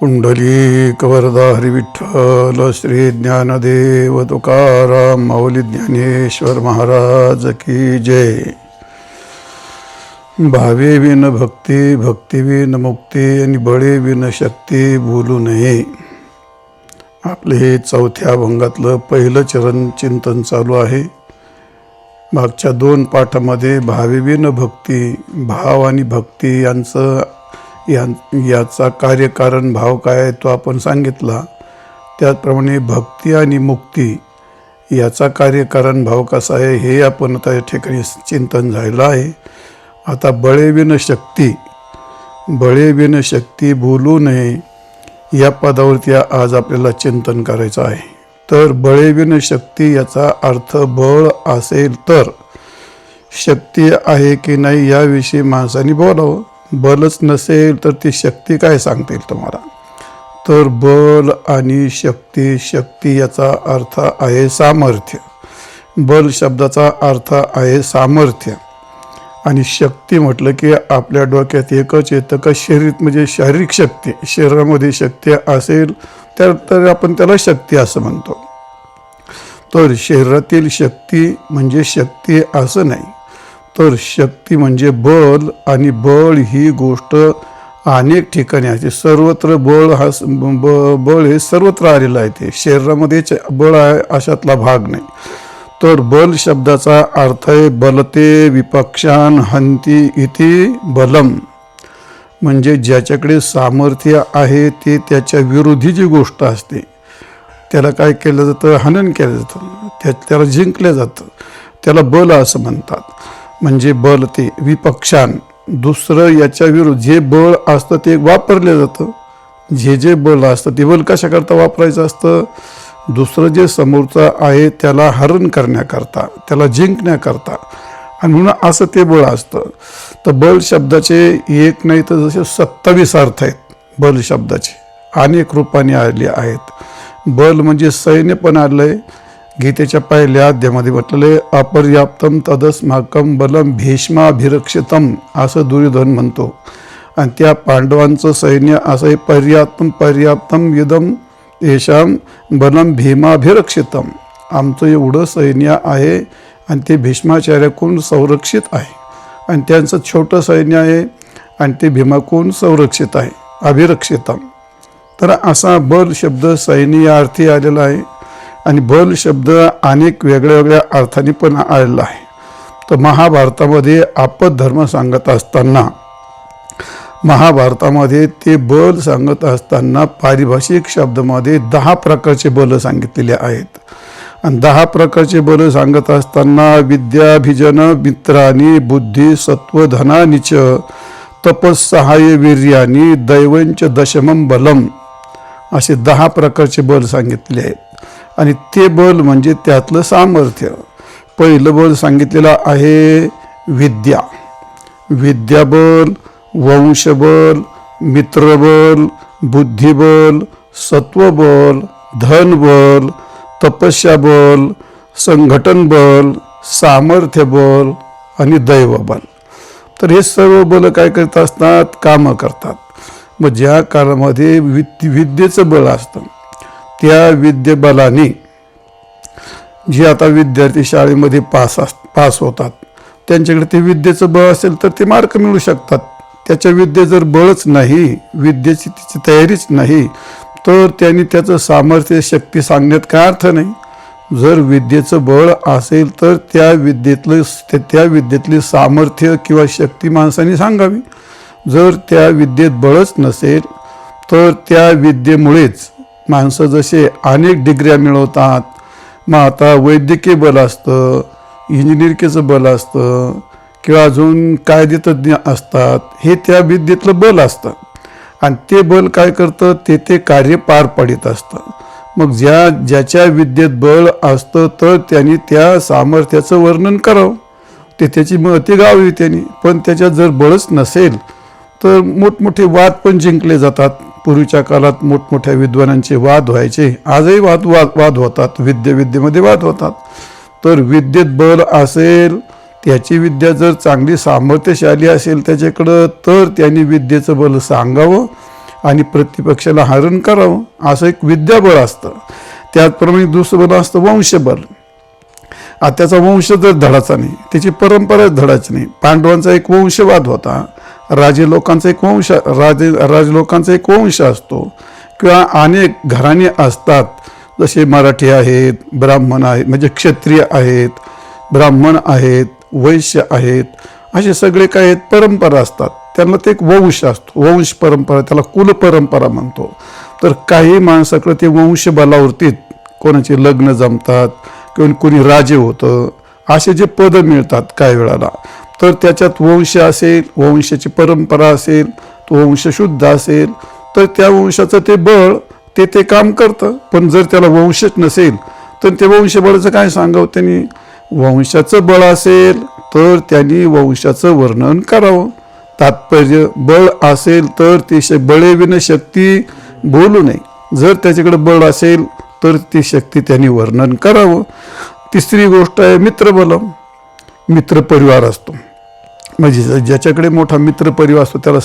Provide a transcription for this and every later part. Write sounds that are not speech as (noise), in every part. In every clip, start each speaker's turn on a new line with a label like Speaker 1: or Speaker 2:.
Speaker 1: कुंडली वरदा विठ्ठल श्री ज्ञानदेव तुकाराम माऊली ज्ञानेश्वर महाराज की जय। भावे विन भक्ती भक्ती विन मुक्ती आणि बळे विन शक्ती बोलू नये। आपले हे चौथ्या अभंगातलं पहिलं चरण चिंतन चालू आहे. मागच्या दोन पाठामध्ये भावेविन भक्ती भाव आणि भक्ती यांचं यां याचा कार्यकारण भाव काय आहे तो आपण सांगितला. त्याचप्रमाणे भक्ती आणि मुक्ती याचा कार्यकारण भाव कसा आहे हे आपण आता या ठिकाणी चिंतन झालेलं आहे. आता बळेविन शक्ती बळेविन शक्ती बोलू नये या पदावरती आज आपल्याला चिंतन करायचं आहे. तर बळेविन शक्ती याचा अर्थ बळ असेल तर शक्ती आहे की नाही याविषयी माणसाने बोलावं. बलच नसेल तर ती शक्ती काय सांगता येईल तुम्हाला? तर बल आणि शक्ती शक्ती याचा अर्थ आहे सामर्थ्य. बल शब्दाचा अर्थ आहे सामर्थ्य. आणि शक्ती म्हटलं की आपल्या डोक्यात एकच येतं का शरीर म्हणजे शारीरिक शक्ती. शरीरामध्ये शक्ती असेल तर तर आपण त्याला शक्ती असं म्हणतो. तर शरीरातील शक्ती म्हणजे शक्ती असं नाही. तर शक्ती म्हणजे बळ आणि बळ ही गोष्ट अनेक ठिकाणी आहे. सर्वत्र बळ हा ब- बळ हे सर्वत्र आलेलं आहे ते. शरीरामध्येच बळ आहे अशातला भाग नाही. तर बल शब्दाचा अर्थ आहे बलते विपक्षान हंती इति बलम. म्हणजे ज्याच्याकडे सामर्थ्य आहे ते त्याच्या विरोधी जी गोष्ट असते त्याला काय केलं जातं? हनन केलं जातं. त्या त्याला जिंकलं जातं. त्याला बल असं म्हणतात. म्हणजे बल ते विपक्षान. दुसरं याच्या विरुद्ध जे बळ असतं ते वापरलं जातं. जे जे बल असतं ते बल कशाकरता वापरायचं असतं? दुसरं जे समोरचं आहे त्याला हरण करण्याकरता त्याला जिंकण्याकरता. आणि म्हणून असं ते बळ असतं. तर बल शब्दाचे एक नाही तर जसे सत्तावीस अर्थ आहेत बल शब्दाचे. अनेक रूपाने आले आहेत. बल म्हणजे सैन्य पण आलं आहे गीतेच्या पहिल्या अध्यामध्ये म्हटलेले अपर्याप्तम तदस्माकम बलम भीष्माभिरक्षितम असं दुर्योधन म्हणतो. आणि त्या पांडवांचं सैन्य असं पर्याप्तम पर्याप्तम युदम येशाम बलम भीमाभिरक्षितम. आमचं एवढं सैन्य आहे आणि ते भीष्माचार्याकडून संरक्षित आहे. आणि त्यांचं छोटं सैन्य आहे आणि ते भीमाकून संरक्षित आहे अभिरक्षितम. तर असा बल शब्द सैन्य अर्थी आलेला आहे. आणि बल शब्द अनेक वेगळ्या वेगळ्या अर्थाने पण आलेला आहे. तर महाभारतामध्ये आपत धर्म सांगत असताना महाभारतामध्ये ते बल सांगत असताना पारिभाषिक शब्दामध्ये दहा प्रकारचे बल सांगितलेले आहेत. आणि दहा प्रकारचे बल सांगत असताना विद्याभिजन मित्रानी बुद्धी सत्व धनानिच तपस्सहाय्य वीर्यानी दैवंच दशमम बलम असे दहा प्रकारचे बल सांगितले आहेत. आणि ते बल म्हणजे त्यातलं सामर्थ्य. पहिलं बल सांगितलेलं आहे विद्या. विद्याबल वंशबल मित्रबल बुद्धिबल सत्वबल धनबल तपस्याबल संघटनबल सामर्थ्यबल आणि दैवबल. तर हे सर्व बल काय करत असतात? कामं करतात. मग ज्या काळामध्ये विद्य विद्येचं बल असतं त्या विद्येबलाने जे आता विद्यार्थी शाळेमध्ये पास अस पास होतात त्यांच्याकडे ते विद्येचं बळ असेल तर ते मार्क मिळू शकतात. त्याच्या विद्ये जर बळच नाही विद्येची तिची तयारीच नाही तर त्यांनी त्याचं सामर्थ्य शक्ती सांगण्यात काय अर्थ नाही. जर विद्येचं बळ असेल तर त्या विद्येतलं ते त्या विद्येतली सामर्थ्य किंवा शक्ती माणसाने सांगावी. जर त्या विद्येत बळच नसेल तर त्या विद्येमुळेच माणसं जसे अनेक डिग्र्या मिळवतात मग आता वैद्यकीय बल असतं इंजिनिअरिंगचं बल असतं किंवा अजून कायदेतज्ञ असतात हे त्या विद्येतलं बल असतं. आणि ते बल काय करतं? ते ते कार्य पार पाडित असतं. मग ज्या ज्याच्या विद्येत बळ असतं तर त्यांनी त्या सामर्थ्याचं वर्णन करावं. ते त्याची महती गावी त्यांनी. पण त्याच्यात जर बळच नसेल तर मोठमोठे वाद पण जिंकले जातात. पूर्वीच्या काळात मोठमोठ्या विद्वानांचे वाद व्हायचे. आजही वाद वाद वाद होतात. विद्ये विद्येमध्ये वाद होतात. तर विद्येत बल असेल त्याची विद्या जर चांगली सामर्थ्यशाली असेल त्याच्याकडं तर त्यांनी विद्येचं बल सांगावं आणि प्रतिपक्षाला हरण करावं. असं एक विद्याबळ असतं. त्याचप्रमाणे दुसरं बल असतं वंशबल. आता त्याचा वंश जर धडाचा नाही त्याची परंपराच धडाची नाही. पांडवांचा एक वंशवाद होता. राजे लोकांचा एक वंश राजे राजलोकांचा एक वंश असतो. किंवा अनेक घराणे असतात. जसे मराठी आहेत ब्राह्मण आहेत म्हणजे क्षत्रिय आहेत ब्राह्मण आहेत वैश्य आहेत असे सगळे काय आहेत परंपरा असतात. त्यांना ते एक वंश असतो. वंश परंपरा त्याला कुल परंपरा म्हणतो. तर काही माणसाकडे ते वंश बलावरतीत कोणाचे लग्न जमतात किंवा कोणी राजे होतं असे जे पदं मिळतात काही वेळाला. तर त्याच्यात वंश असेल वंशाची परंपरा असेल तो वंश शुद्ध असेल तर त्या वंशाचं ते बळ ते ते काम करतं. पण जर त्याला वंशच नसेल तर ते वंशबळाचं काय सांगावं त्यांनी? वंशाचं बळ असेल तर त्यांनी वंशाचं वर्णन करावं. तात्पर्य बळ असेल तर ते श बळे शक्ती बोलू नये. जर त्याच्याकडे बळ असेल तर ती शक्ती त्यांनी वर्णन करावं. तिसरी गोष्ट आहे मित्रबलम. मित्रपरिवार असतो. म्हणजे ज्याच्याकडे मोठा मित्रपरिवार असतो त्याला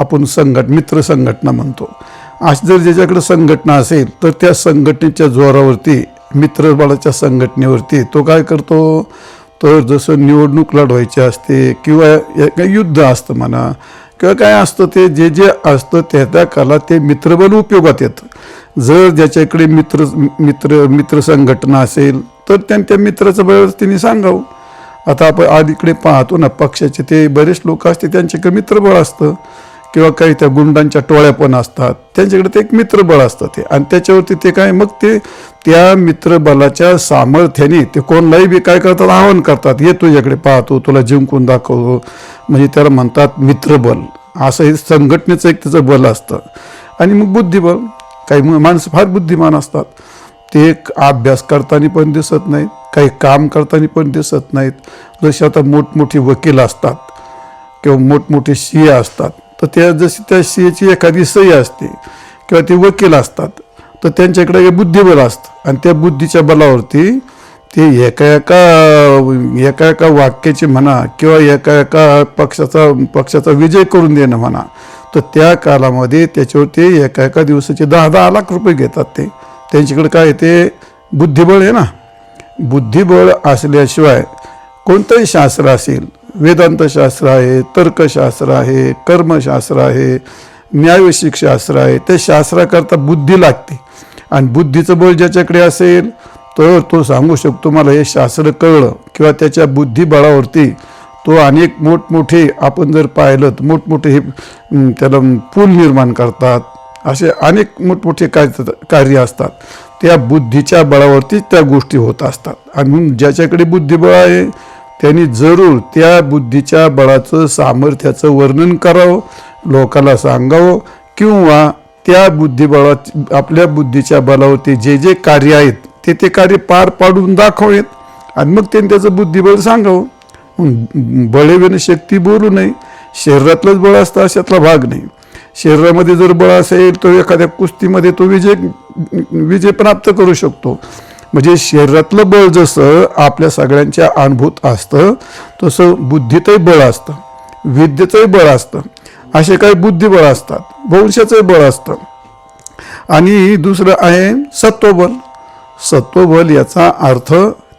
Speaker 1: आपण संघट मित्र संघटना म्हणतो. आज जर ज्याच्याकडे संघटना असेल तर त्या संघटनेच्या जोरावरती मित्रबळाच्या संघटनेवरती तो काय करतो? तर जसं निवडणूक लढवायची असते किंवा काही युद्ध असतं म्हणा किंवा काय असतं ते जे जे असतं त्या त्या काला ते मित्रबल उपयोगात येतं. जर ज्याच्याकडे मित्र मित्र मित्र संघटना असेल तर त्या त्या मित्राचं बळ त्यांनी सांगावं. आता आपण अलीकडे पाहतो ना पक्षाचे ते बरेच लोक असते त्यांच्याकडे मित्रबळ असतं किंवा काही त्या गुंडांच्या टोळ्या पण असतात. त्यांच्याकडे ते एक मित्रबळ असतं ते. आणि त्याच्यावरती ते काय मग ते त्या मित्रबलाच्या सामर्थ्याने ते कोणलाही बी काय करतात आवाहन करतात. ये तुझ्याकडे पाहतो तुला जिंकून दाखवतो. म्हणजे त्याला म्हणतात मित्रबल. असं हे संघटनेचं एक त्याचं बल असतं. आणि मग बुद्धिबळ काही माणसं फार बुद्धिमान असतात. ते एक अभ्यास करताना पण दिसत नाहीत काही काम करताना पण दिसत नाहीत. जसे आता मोठमोठी वकील असतात किंवा मोठमोठे सी असतात तर त्या जशी त्या शियेची एखादी सही असते किंवा ते वकील असतात तर त्यांच्याकडे हे बुद्धिबळ असतं. आणि त्या बुद्धीच्या बलावरती ते एका एका एका एका वाक्याची म्हणा किंवा एका एका पक्षाचा पक्षाचा विजय करून देणं म्हणा तर त्या कालामध्ये त्याच्यावर ते एका एका दिवसाचे दहा दहा लाख रुपये घेतात ते. त्यांच्याकडे काय ते बुद्धिबळ आहे ना. बुद्धिबळ असल्याशिवाय कोणतंही शास्त्र असेल वेदांतशास्त्र आहे तर्कशास्त्र आहे कर्मशास्त्र आहे न्यायवैशिक शास्त्र आहे ते शास्त्राकरता बुद्धी लागते. आणि बुद्धीचं बळ ज्याच्याकडे असेल तर तो सांगू शकतो मला हे शास्त्र कळलं. किंवा त्याच्या बुद्धिबळावरती तो अनेक मोठमोठे आपण जर पाहिलं तर मोठमोठे हे त्याला पूल निर्माण करतात. असे अनेक मोठमोठे कार्य कार्य असतात. त्या बुद्धीच्या बळावरतीच त्या गोष्टी होत असतात. आणि म्हणून ज्याच्याकडे बुद्धिबळ आहे त्यांनी जरूर त्या बुद्धीच्या बळाचं सामर्थ्याचं वर्णन करावं लोकाला सांगावं किंवा त्या बुद्धिबळात आपल्या बुद्धीच्या बलावरती जे जे कार्य आहेत ते ते कार्य पार पाडून दाखवेत आणि मग त्यांनी त्याचं बुद्धिबळ सांगावं. मग शक्ती बोलू नये. शरीरातलंच बळ असतं अशातला भाग नाही. शरीरामध्ये जर बळ असेल तर एखाद्या कुस्तीमध्ये तो विजय विजय प्राप्त करू शकतो. म्हणजे शरीरातलं बळ जसं आपल्या सगळ्यांच्या अनुभूत असतं तसं बुद्धीतही बळ असतं विद्येचंही बळ असतं. असे काही बुद्धिबळ असतात वंशाचंही बळ असतं. आणि दुसरं आहे सत्वबल. सत्वबल याचा अर्थ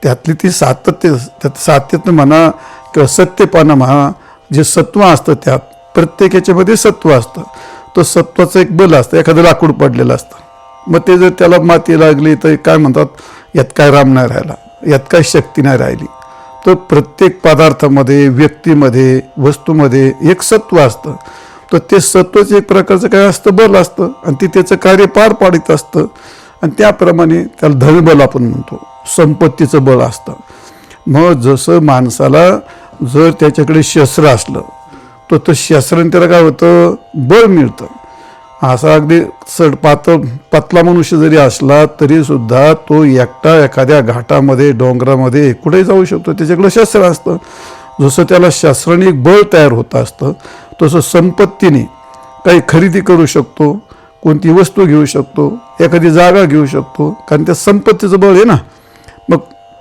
Speaker 1: त्यातली ती सातत्य त्यात सातत्य म्हणा किंवा सत्यपणा म्हणा जे सत्व असतं त्यात प्रत्येक याच्यामध्ये सत्व असतं. तो सत्वाचं एक बल असतं. एखादं लाकूड पडलेलं असतं. मग ते जर त्याला माती लागली तर काय म्हणतात यात काय राम नाही राहिला. यात काय शक्ती नाही राहिली. तर प्रत्येक पदार्थामध्ये व्यक्तीमध्ये वस्तूमध्ये एक सत्व असतं. तर ते सत्वच एक प्रकारचं काय असतं? बल असतं. आणि ते त्याचं कार्य पार पाडित असतं. आणि त्याप्रमाणे त्याला धनबल आपण म्हणतो. संपत्तीचं बळ असतं. मग जसं माणसाला जर त्याच्याकडे शस्त्र असलं तर तो शस्त्राने त्याला काय होतं? बळ मिळतं. असा अगदी सड पातळ पतला मनुष्य जरी असला तरीसुद्धा तो एकटा एखाद्या घाटामध्ये डोंगरामध्ये कुठेही जाऊ शकतो. त्याच्याकडं शस्त्र असतं. जसं त्याला शस्त्राने एक बळ तयार होत असतं तसं संपत्तीने काही खरेदी करू शकतो कोणती वस्तू घेऊ शकतो एखादी जागा घेऊ शकतो. कारण त्या संपत्तीचं बळ आहे ना. मग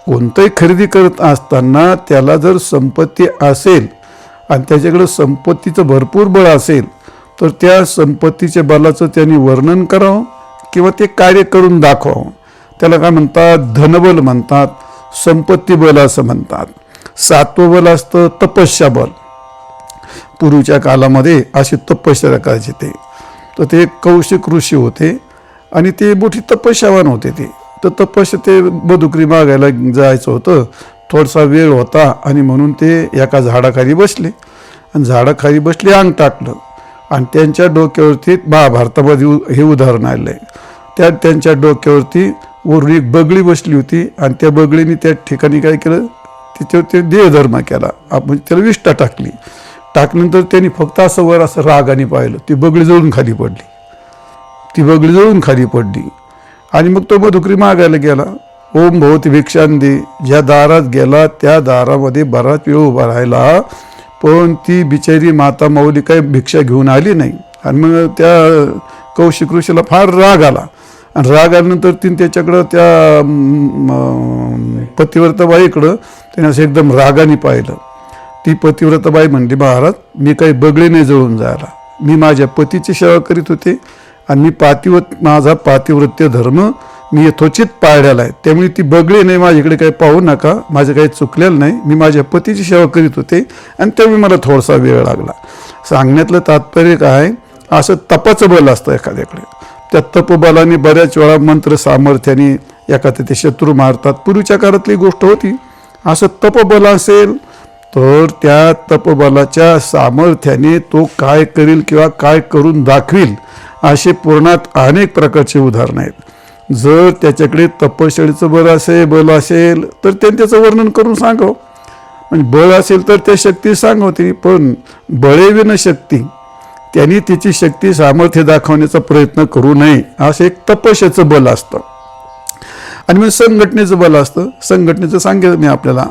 Speaker 1: कोणतंही खरेदी करत असताना त्याला जर संपत्ती असेल आणि त्याच्याकडे संपत्तीचं भरपूर बळ असेल तर त्या संपत्तीच्या बलाचं त्यांनी वर्णन करावं किंवा ते कार्य करून दाखवावं. त्याला काय म्हणतात? धनबल म्हणतात संपत्ती बल असं म्हणतात. सातवं बल असतं तपस्या बल. पूर्वीच्या कालामध्ये अशी तपस्या करायचे ते. तर ते कौशिक ऋषी होते आणि ते मोठी तपस्यावान होते ते. तर तपस्या ते बदुकरी मागायला जायचं होतं. थोडासा वेळ होता आणि म्हणून ते एका झाडाखाली बसले. आणि झाडाखाली बसले अंग टाकलं. आणि त्यांच्या डोक्यावरती महाभारतामध्ये उ- हे उदाहरण आलं आहे. त्या त्यांच्या डोक्यावरती वरून एक बगळी बसली होती आणि त्या बगळीने त्या ठिकाणी काय केलं? त्याच्यावर ते देहधर्म केला. आपण त्याला विष्ठा टाकली. टाकल्यानंतर त्यांनी फक्त असं वर असं रागाने पाहिलं. ती बगळी जळून खाली पडली. ती बगळी जळून खाली पडली. आणि मग तो मधुकरी मागायला गेला. ओम भोवती भिक्षांदी ज्या दारात गेला त्या दारामध्ये बराच वेळ उभा राहिला. पण ती बिचारी माता माऊली काही भिक्षा घेऊन आली नाही. आणि मग त्या कौशिक ऋषीला फार राग आला. आणि राग आल्यानंतर तिने त्याच्याकडं त्या पतिव्रताबाईकडं त्याने असं एकदम रागाने पाहिलं. ती पतिव्रताबाई म्हणली महाराज मी काही बगळे नाही जळून जायला. मी माझ्या पतीची सेवा करीत होते आणि मी पातिवत माझा पातिवृत्य धर्म मी यथोचित पाळलेला आहे. त्यामुळे ती बगळी नाही माझ्याकडे काही पाहू नका. माझं काही चुकलेलं नाही. मी माझ्या पतीची सेवा करीत होते आणि त्यामुळे मला थोडासा वेळ लागला. सांगण्यातलं तात्पर्य काय असं तपाचं बल असतं एखाद्याकडे. त्या तपबलाने बऱ्याच वेळा मंत्र सामर्थ्याने एखाद्या ते शत्रू मारतात. पूर्वीच्या काळातली गोष्ट होती. असं तपबल असेल तर त्या तपबलाच्या सामर्थ्याने तो काय करील किंवा काय करून दाखवील असे पुराणात अनेक प्रकारचे उदाहरण आहेत. जर त्याच्याकडे तपश्चर्याचं बल असेल बल असेल तर त्याने त्याचं वर्णन करून सांगावं. म्हणजे बळ असेल तर त्या शक्ती सांगवते पण बळेविन शक्ती त्यांनी तिची शक्ती सामर्थ्य दाखवण्याचा प्रयत्न करू नये. असं एक तपस्याचं बल असतं. आणि मग संघटनेचं बल असतं. संघटनेचं सांगेल मी आपल्याला.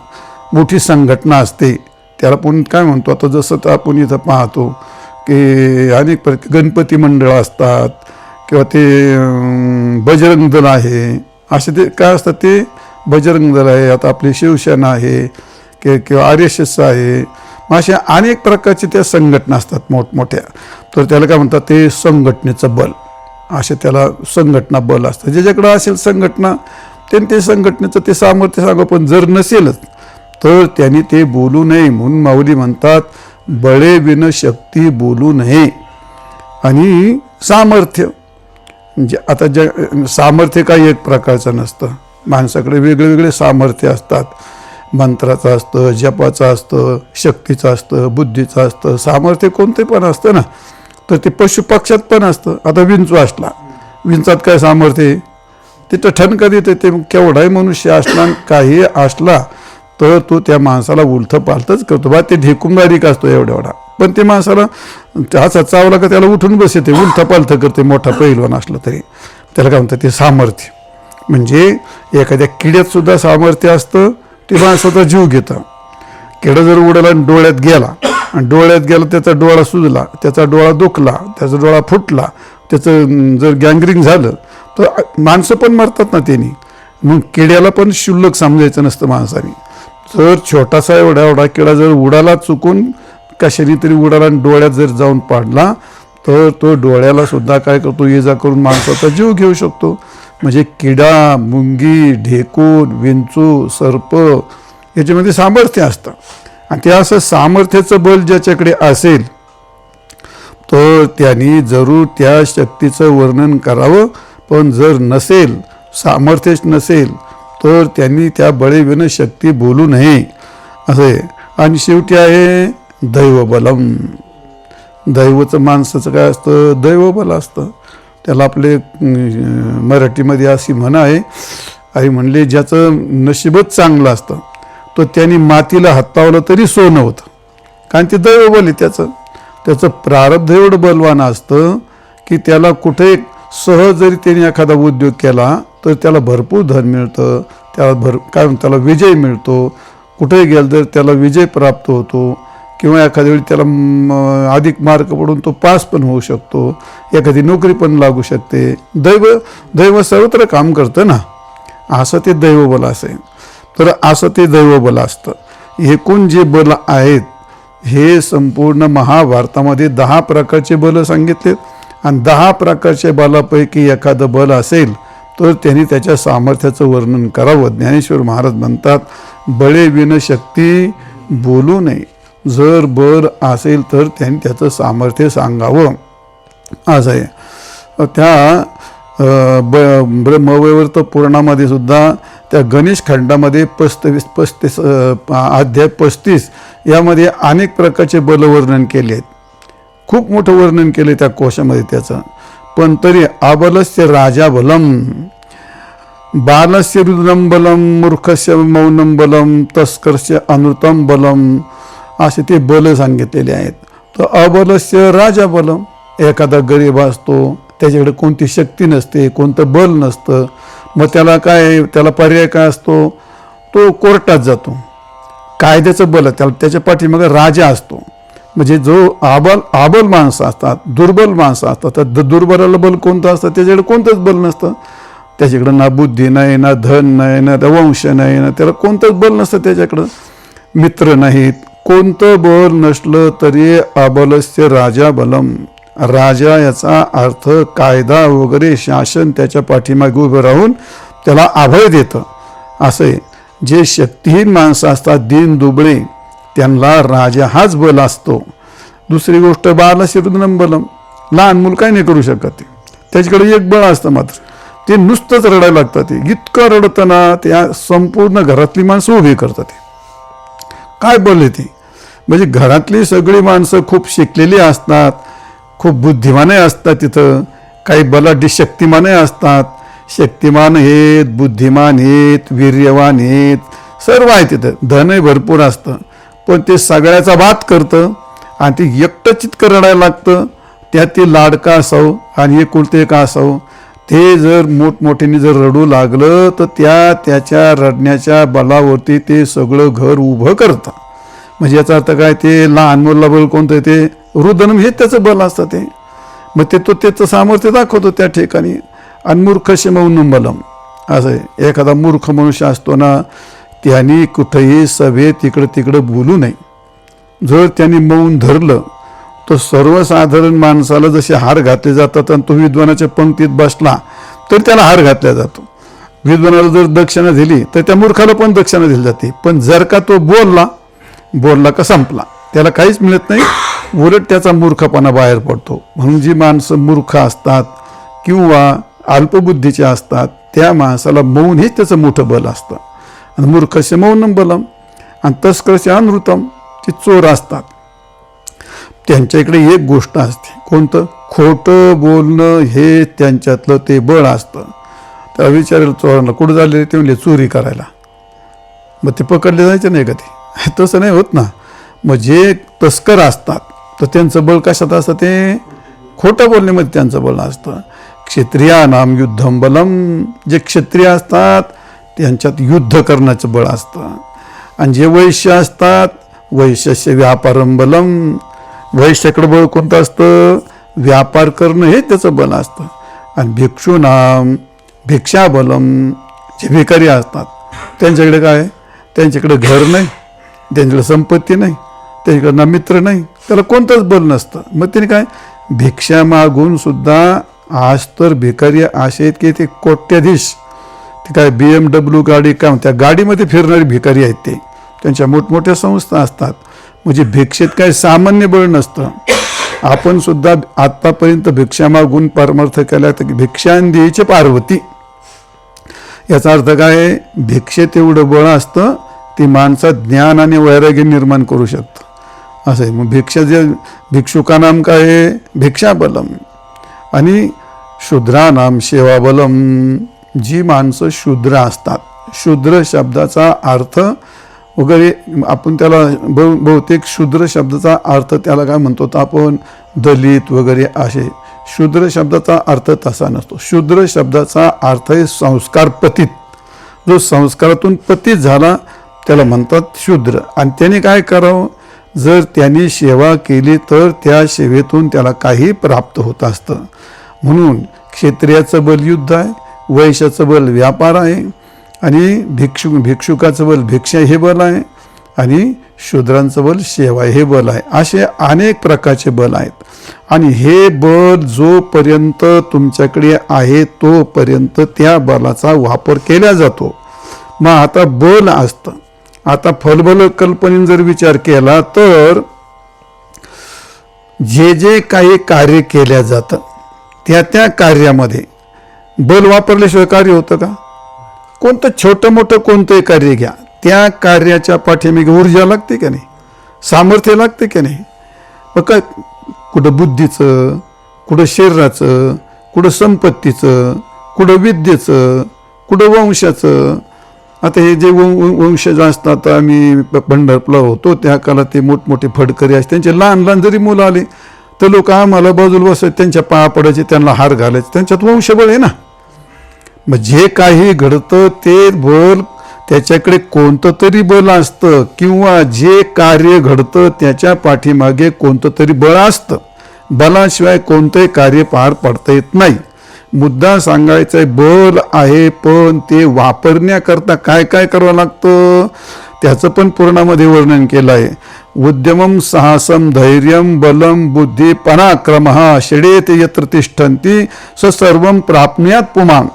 Speaker 1: मोठी संघटना असते. त्याला आपण काय म्हणतो? आता जसं तर आपण इथं पाहतो की अनेक प्रकार गणपती मंडळ असतात. किंवा ते बजरंग दल आहे. असे ते काय असतात ते बजरंग दल आहे आता आपली शिवसेना आहे कि किंवा आर एस एस आहे. मग अशा अनेक प्रकारच्या त्या संघटना असतात मोठमोठ्या. तर त्याला काय म्हणतात ते संघटनेचं बल. असे त्याला संघटना बल असतं. ज्याच्याकडं असेल संघटना त्यांनी ते संघटनेचं ते सामर्थ्य सांगा पण जर नसेलच तर त्यांनी ते बोलू नये म्हणून माऊली म्हणतात बळे विन शक्ती बोलू नये. आणि सामर्थ्य म्हणजे आता ज सामर्थ्य काही एक प्रकारचं नसतं. माणसाकडे वेगळे वेगळे सामर्थ्य असतात. मंत्राचं असतं जपाचं असतं शक्तीचं असतं बुद्धीचं असतं. सामर्थ्य कोणते पण असतं ना तर ते पशुपक्षात पण असतं. आता विंचू असला. विंचात काय सामर्थ्य तिथं ठणका देते ते केवढाही मनुष्य असला आणि काही असला तर तो त्या माणसाला उलथं पालथंच करतो. बा ते ढेकुंबारीक असतो एवढा एवढा. पण ते माणसाला असा चावला का त्याला उठून बसते उलथं पालथं करते मोठा पैलवान असला तरी. त्याला काय म्हणतात ते सामर्थ्य. म्हणजे एखाद्या किड्यात सुद्धा सामर्थ्य असतं ते माणसाचा जीव घेतं. किडा जर उडाला आणि डोळ्यात गेला आणि डोळ्यात गेला त्याचा डोळा सुजला त्याचा डोळा दुखला त्याचा डोळा फुटला त्याचं जर गँगरिंग झालं तर माणसं पण मरतात ना त्यांनी. मग किड्याला पण शुल्लक समजायचं नसतं माणसाने. जर छोटासा एवढा एवढा किडा जर उडाला चुकून कशाने तरी उडाला आणि डोळ्यात जर जाऊन पाडला तर तो डोळ्याला सुद्धा काय करतो? ये जा करून माणसाचा जीव घेऊ शकतो. म्हणजे किडा मुंगी ढेकून विंचू सर्प याच्यामध्ये सामर्थ्य असतं. आणि ते असं सामर्थ्याचं बल ज्याच्याकडे असेल तर त्यांनी जरूर त्या शक्तीचं वर्णन करावं. पण जर नसेल सामर्थ्यच नसेल तर त्यांनी त्या बळेविनं शक्ती बोलू नये. असे आणि शेवटी आहे दैवबलम. दैवचं माणसाचं काय असतं? दैवबल असतं. त्याला आपले मराठीमध्ये अशी म्हण आहे. आई म्हणले ज्याचं नशीबच चांगलं असतं तो त्यांनी मातीला हातावलं तरी सोनं होतं. कारण ते दैवबल आहे त्याचं. त्याचं प्रारब्ध एवढं बलवान असतं की त्याला कुठे सहज जरी त्याने एखादा उद्योग केला तर त्याला भरपूर धन मिळतं. त्याला भर काय त्याला विजय मिळतो. कुठेही गेलं तर त्याला विजय प्राप्त होतो. किंवा एखाद्या वेळी त्याला अधिक मार्क पडून तो पास पण होऊ शकतो. एखादी नोकरी पण लागू शकते. दैव दैव सर्वत्र काम करतं ना? असं ते दैवबल असेल तर असं ते दैवबल असतं. एकूण जे बल आहेत हे संपूर्ण महाभारतामध्ये दहा प्रकारचे बल सांगितलेत. आणि दहा प्रकारच्या बलापैकी एखादं बल असेल तर त्यांनी त्याच्या सामर्थ्याचं वर्णन करावं. ज्ञानेश्वर महाराज म्हणतात बळे विन शक्ती बोलू नये. जर बर असेल तर त्यांनी त्याचं सामर्थ्य सांगावं. असं आहे. त्या ब ब्रह्मवैवर्त पुराणामध्ये सुद्धा त्या गणेश खंडामध्ये पस्तीस पस्तीस अध्याय पस्तीस यामध्ये अनेक प्रकारचे बलवर्णन केले आहेत. खूप मोठं वर्णन केले त्या कोशामध्ये त्याचं. पण तरी आबलस्य राजा बलम बालस्य रुद्रम बलम मूर्खस्य मौनम बलम तस्करस्य अनृतम बलम असे ते बल सांगितलेले आहेत. तर अबलस्य राजा बलम एखादा गरीब असतो त्याच्याकडे कोणती शक्ती नसते कोणतं बल नसतं मग त्याला काय त्याला पर्याय काय असतो? तो कोर्टात जातो. कायद्याचं बल त्याला त्याच्या पाठीमागे राजा असतो. म्हणजे जो आबल आबल माणसं असतात दुर्बल माणसं असतात तर द- दुर्बलाला बल कोणतं असतं? त्याच्याकडे कोणतंच बल नसतं. त्याच्याकडं ना बुद्धी नाही ना धन नाही ना वंश नाही ना त्याला कोणतंच बल नसतं त्याच्याकडं. मित्र नाहीत कोणतं बल नसलं तरी अबलस्य राजा बलम राजा याचा अर्थ कायदा वगैरे शासन त्याच्या पाठीमागे उभं राहून त्याला अभय देतं. असं आहे. जे शक्तिहीन माणसं असतात दीन दुबळे त्यांना राजा हाच बल असतो. दुसरी गोष्ट बाला शिरुदनम बलम लहान मूल काही नाही करू शकत ते. त्याच्याकडे एक बळ असतं मात्र. ते नुसतंच रडायला लागतं ते. इतकं रडताना त्या संपूर्ण घरातली माणसं उभी करतात ते. काय बोलले ते? म्हणजे घरातली सगळी माणसं खूप शिकलेली असतात खूप बुद्धिमानही असतात तिथं. काही बलाढ्य शक्तिमानही असतात. शक्तिमान आहेत बुद्धिमान आहेत वीर्यवान आहेत सर्व आहे तिथं. धनही भरपूर असतं. पण ते सगळ्याचा बात करतं आणि ते एकटं चितकं रडायला लागतं. त्यात ते लाडका असावं आणि एकुलते का असावं? ते जर मोठमोठ्याने जर रडू लागलं तर त्या त्याच्या रडण्याच्या बलावरती ते सगळं घर उभं करतं. म्हणजे याचा अर्थ काय ते लहान मुला बल कोणतं ते रुदनम हे त्याचं बल असतं ते. मग ते तो त्याचं सामर्थ्य दाखवतो त्या ठिकाणी. आणि मूर्ख मौनम बलम असं आहे. एखादा मूर्ख मनुष्य असतो ना त्यांनी कुठेही सभेत इकडं तिकडं बोलू नये. जर त्यांनी मौन धरलं तर सर्वसाधारण माणसाला जसे हार घातले जातात आणि तो विद्वानाच्या पंक्तीत बसला तर त्याला हार घातला जातो. विद्वानाला जर दक्षिणा दिली तर त्या मूर्खाला पण दक्षिणा दिली जाते. पण जर का तो बोलला बोलला का संपला. त्याला काहीच मिळत नाही. उलट त्याचा मूर्खपणा बाहेर पडतो. म्हणून जी माणसं मूर्ख असतात किंवा अल्पबुद्धीचे असतात त्या माणसाला मौन हेच त्याचं मोठं बल असतं. आणि मूर्खस्य मौनम बलम आणि तस्करचे अनृतम ते चोर असतात. त्यांच्या इकडे एक गोष्ट असते. कोणतं? खोटं बोलणं हे त्यांच्यातलं ते बळ असतं. त्या विचारेल चोरांना कुठं झाले ते म्हणजे चोरी करायला. मग ते पकडले जायचे नाही का ते? (laughs) तसं नाही होत ना. मग जे तस्कर असतात तर त्यांचं बळ कशात असतं ते? खोटं बोलण्यामध्ये त्यांचं बळ असतं. क्षत्रियानाम युद्धम बलम. जे क्षत्रिय असतात त्यांच्यात युद्ध करण्याचं बळ असतं. आणि जे वैश्य असतात वैश्यस्य व्यापारम बलम. वैश्याकडं बळ कोणतं असतं? व्यापार करणं हे त्याचं बल असतं. आणि भिक्षूनाम भिक्षाबलम जे भिकारी असतात त्यांच्याकडे काय? त्यांच्याकडे घर नाही. त्यांच्याकडे संपत्ती नाही त्यांच्याकडे ना मित्र नाही त्याला कोणतंच बल नसतं. मग त्याने काय? भिक्षा मागून सुद्धा आज तर भिकारी असे आहेत की ते कोट्याधीश. ते काय बी एम डब्ल्यू गाडी काय त्या गाडीमध्ये फिरणारी भिकारी आहेत ते. त्यांच्या मोठमोठ्या संस्था असतात. म्हणजे भिक्षेत काय सामान्य बळ नसतं. आपण सुद्धा आत्तापर्यंत भिक्षा मागून परमार्थ केला तर भिक्षान पार्वती. याचा अर्थ काय? भिक्षेत एवढं बळ असतं ती माणसात ज्ञान आणि वैराग्य निर्माण करू शकतं असं आहे. मग भिक्षा जे भिक्षुकानाम काय आहे भिक्षाबलम. आणि शूद्रानाम सेवाबलम जी माणसं शूद्र असतात. शूद्र शब्दाचा अर्थ वगैरे आपण त्याला बहु बहुतेक शूद्र शब्दाचा अर्थ त्याला काय म्हणतो? तर आपण दलित वगैरे असे. शूद्र शब्दाचा अर्थ तसा नसतो. शूद्र शब्दाचा अर्थ आहे संस्कार पतित. जो संस्कारातून पतित झाला त्याला म्हणतात शूद्र. आणि त्याने काय करावं? जर त्याने सेवा केली तर त्या सेवेतून त्याला काही प्राप्त होत असतं. म्हणून क्षेत्रियाचं बल युद्ध आहे वैश्याचं बल व्यापार आहे आणि भिक्षु भिक्षुकाचं बल भिक्षा हे बल आहे आणि शूद्रांचं बल सेवा हे बल आहे. असे अनेक प्रकारचे बल आहेत. आणि हे बल जोपर्यंत तुमच्याकडे आहे तोपर्यंत त्या बलाचा वापर केला जातो. मग आता बल असतं. आता फलबल कल्पनेने जर विचार केला तर जे जे काही कार्य केल्या जातं त्या त्या कार्यामध्ये बल वापरल्याशिवाय कार्य होतं का? कोणतं छोटं मोठं कोणतंही कार्य घ्या त्या कार्याच्या पाठीमागे ऊर्जा लागते का नाही? सामर्थ्य लागते का नाही? मग काय? कुठं बुद्धीचं कुठं शरीराचं कुठं संपत्तीचं कुठं विद्येचं कुठं वंशाचं आता हे जे वं- वंशज असतात आम्ही प- पंढरपूरला होतो त्या काळात ते मोठमोठे फडकरी असते त्यांचे लहान लहान जरी मुलं आले तर लोक आम्हाला बाजूला बसायचे त्यांच्या पाया पडायचे त्यांना हार घालायचे त्यांच्यात वंशबळ आहे ना. मग जे काही घडतं ते बल त्याच्याकडे कोणतं तरी बल असतं किंवा जे कार्य घडतं त्याच्या पाठीमागे कोणतं तरी बळ असतं. बलाशिवाय कोणतंही कार्य पार पडता येत नाही. मुद्दा सांगायचा आहे बल आहे पण ते वापरण्याकरता काय काय करावं लागतं? त्याचं पण पूर्णामध्ये वर्णन केलं आहे. उद्यमम साहसम धैर्यम बलम बुद्धी पराक्रम षडेत यत्र तिष्ठंती स प्राप्ण्यात पुमान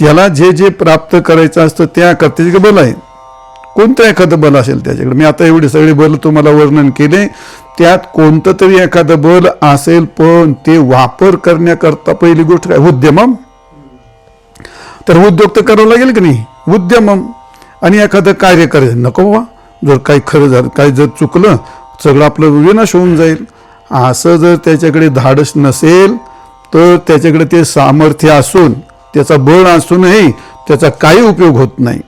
Speaker 1: त्याला जे जे प्राप्त करायचं असतं त्या करते बल आहे? कोणतं एखादं बल असेल त्याच्याकडे? मी आता एवढे सगळे बल तुम्हाला वर्णन केले. त्यात कोणतं तरी एखादं बल असेल पण ते वापर करण्याकरता पहिली गोष्ट काय? उद्यमम? तर उद्योग तर करावं लागेल की नाही? उद्यमम. आणि एखादं कार्य करायचं. नको बाबा. जर काही खरं झालं काही जर चुकलं सगळं आपलं विनाश होऊन जाईल. असं जर त्याच्याकडे धाडस नसेल तर त्याच्याकडे ते सामर्थ्य असून त्याचा बळ असूनही त्याचा काही उपयोग होत नाही.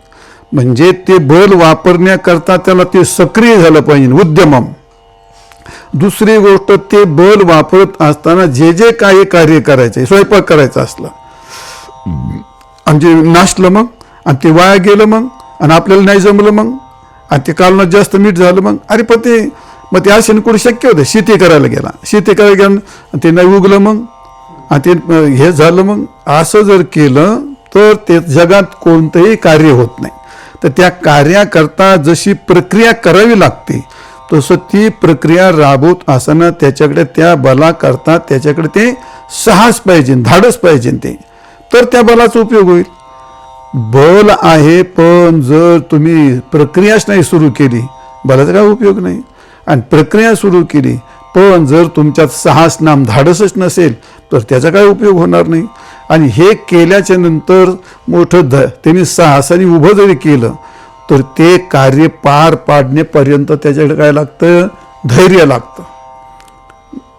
Speaker 1: म्हणजे ते बल वापरण्याकरता त्याला ते सक्रिय झालं पाहिजे. उद्यमम. दुसरी गोष्ट ते बल वापरत असताना जे जे काही कार्य करायचं स्वयंपाक करायचा असला. आमचे नाचलं मग आणि ते वाया गेलं मग आणि आपल्याला नाही जमलं मग आणि ते कालनं जास्त मीठ झालं मग अरे पण ते मग ते असे कुठे शक्य होतं? शेती करायला गेला. शेती करायला गेला आणि ते नाही उगलं मग आणि ते हे झालं मग. असं जर केलं तर ते जगात कोणतंही कार्य होत नाही. तर त्या कार्याकरता जशी प्रक्रिया करावी लागते तसं ती प्रक्रिया राबवत असताना त्याच्याकडे त्या बला करता त्याच्याकडे ते साहस पाहिजे धाडस पाहिजे ते. तर त्या बलाचा उपयोग होईल. बल आहे पण जर तुम्ही प्रक्रियाच नाही सुरू केली बलाचा काय उपयोग नाही. आणि प्रक्रिया सुरू केली पण जर तुमच्यात साहस नाम धाडसच नसेल तर त्याचा काय उपयोग होणार नाही. आणि हे केल्याच्यानंतर मोठं ध त्यांनी साहसाने उभं जरी केलं तर ते कार्य पार पाडण्यापर्यंत त्याच्याकडे काय लागतं? धैर्य लागतं.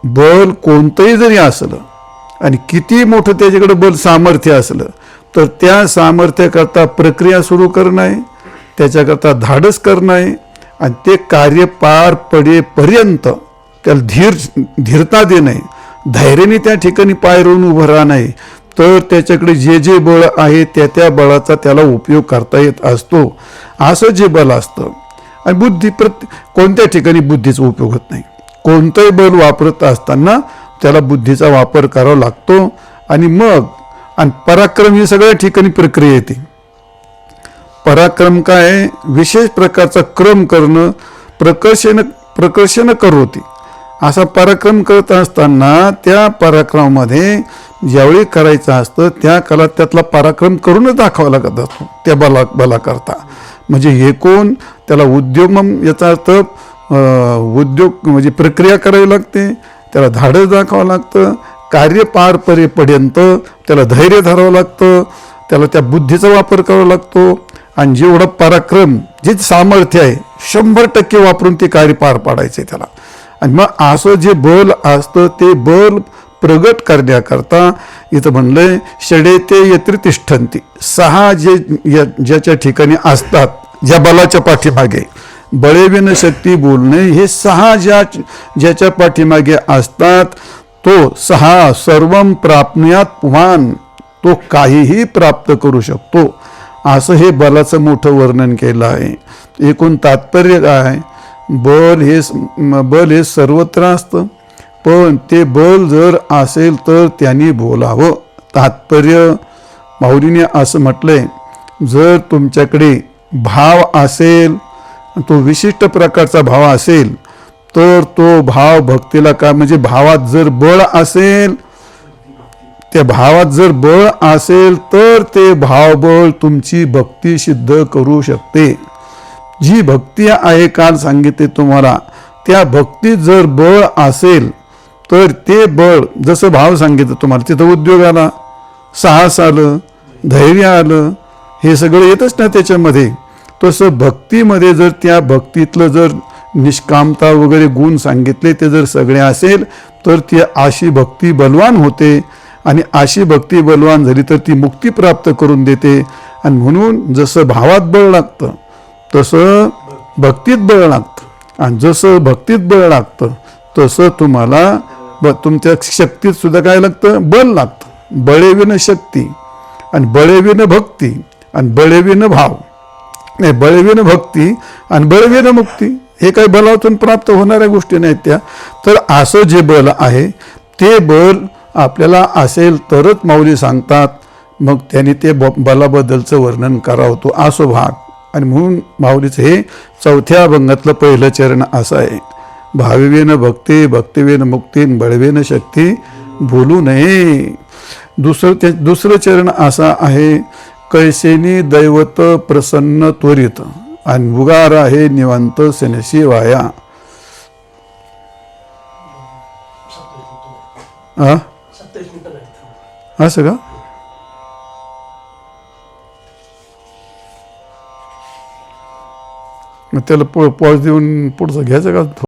Speaker 1: बल कोणतंही जरी असलं आणि किती मोठं त्याच्याकडे बल सामर्थ्य असलं तर त्या सामर्थ्याकरता प्रक्रिया सुरू करणं आहे त्याच्याकरता धाडस करणं आहे आणि ते कार्य पार पडेपर्यंत त्याला धीर धीरता देणं आहे. धैर्याने त्या ठिकाणी पाय रोवून उभं राहणं आहे. तर त्याच्याकडे जे जे बळ आहे त्या त्या बळाचा त्याला उपयोग करता येत असतो. असं जे बल असतं. आणि बुद्धी प्रत कोणत्या ठिकाणी बुद्धीचा उपयोग होत नाही. कोणतंही बल वापरत असताना त्याला बुद्धीचा वापर करावा लागतो. आणि मग आणि पराक्रम ही सगळ्या ठिकाणी प्रक्रिया येते. पराक्रम काय? विशेष प्रकारचा क्रम करणं प्रकर्षण प्रकर्षण करवते असा पराक्रम करत असताना त्या पराक्रमामध्ये ज्यावेळी करायचं असतं त्या काळात त्यातला पराक्रम करूनच दाखवा लागत असतो त्या बला बलाकरता. म्हणजे एकूण त्याला उद्योगम याचा अर्थ उद्योग म्हणजे प्रक्रिया करावी लागते त्याला धाडस दाखवावं लागतं कार्य पार परेपर्यंत त्याला धैर्य धरावं लागतं त्याला त्या बुद्धीचा वापर करावा लागतो आणि जेवढं पराक्रम जे सामर्थ्य आहे शंभर टक्के वापरून ते कार्य पार पाडायचे त्याला. आणि मग असं जे बल असतं ते बल प्रगट करण्याकरता इथं म्हणलंय षडे ते येत्री सहा जे ज्याच्या ठिकाणी असतात ज्या बलाच्या पाठीमागे बळेविन शक्ती बोलणे हे सहा ज्या ज्याच्या पाठीमागे असतात तो सहा सर्व प्राप्नुयात पुमान तो काहीही प्राप्त करू शकतो. असं हे बलाचं मोठं वर्णन केलं आहे. एकूण तात्पर्य काय बल हे बल हे सर्वत्र असतं. पण ते बल जर असेल तर त्यांनी बोलावं. तात्पर्य माऊलीने असं म्हटलंय जर तुमच्याकडे भाव असेल तो विशिष्ट प्रकारचा भाव असेल तर तो भाव भक्तीला काय म्हणजे भावात जर बळ असेल त्या भावात जर बळ असेल तर ते भावबळ तुमची भक्ती सिद्ध करू शकते. जी भक्ती आहे काल सांगितले तुम्हाला त्या भक्तीत जर बळ असेल तर ते बळ जसं भाव सांगितलं तुम्हाला तिथं उद्योग आला साहस आलं धैर्य आलं हे सगळं येतच ना त्याच्यामध्ये. तसं भक्तीमध्ये जर त्या भक्तीतलं जर निष्कामता वगैरे गुण सांगितले ते जर सगळे असेल तर ती अशी भक्ती बलवान होते. आणि अशी भक्ती बलवान झाली तर ती मुक्ती प्राप्त करून देते. आणि म्हणून जसं भावात बळ लागतं तसं भक्तीत बळ लागतं. आणि जसं भक्तीत बळ लागतं तसं तुम्हाला ब तुमच्या शक्तीत सुद्धा काय लागतं? बल लागतं. बळेविन शक्ती आणि बळेविन भक्ती आणि बळेविन भाव. नाही बळवीन भक्ती आणि बळविनं मुक्ती हे काही बलातून प्राप्त होणाऱ्या गोष्टी नाहीत त्या. तर असं जे बल आहे ते बल आपल्याला असेल तरच माऊली सांगतात. मग त्यांनी ते ब बलाबद्दलचं वर्णन करावं तो असो भाग. आणि म्हणून माऊलीचं हे चौथ्या अभंगातलं पहिलं चरण असं आहे. भाविवेन भक्ती भक्तिवेन मुक्ती बळवेन शक्ती भूलू नये. दुसरं ते दुसरं चरण असा आहे कैसेनी दैवत प्रसन्न त्वरित. आणि उगार आहे निवांत सेनेशी वाया असं का मग त्याला पॉज देऊन पुढचं घ्यायचं का?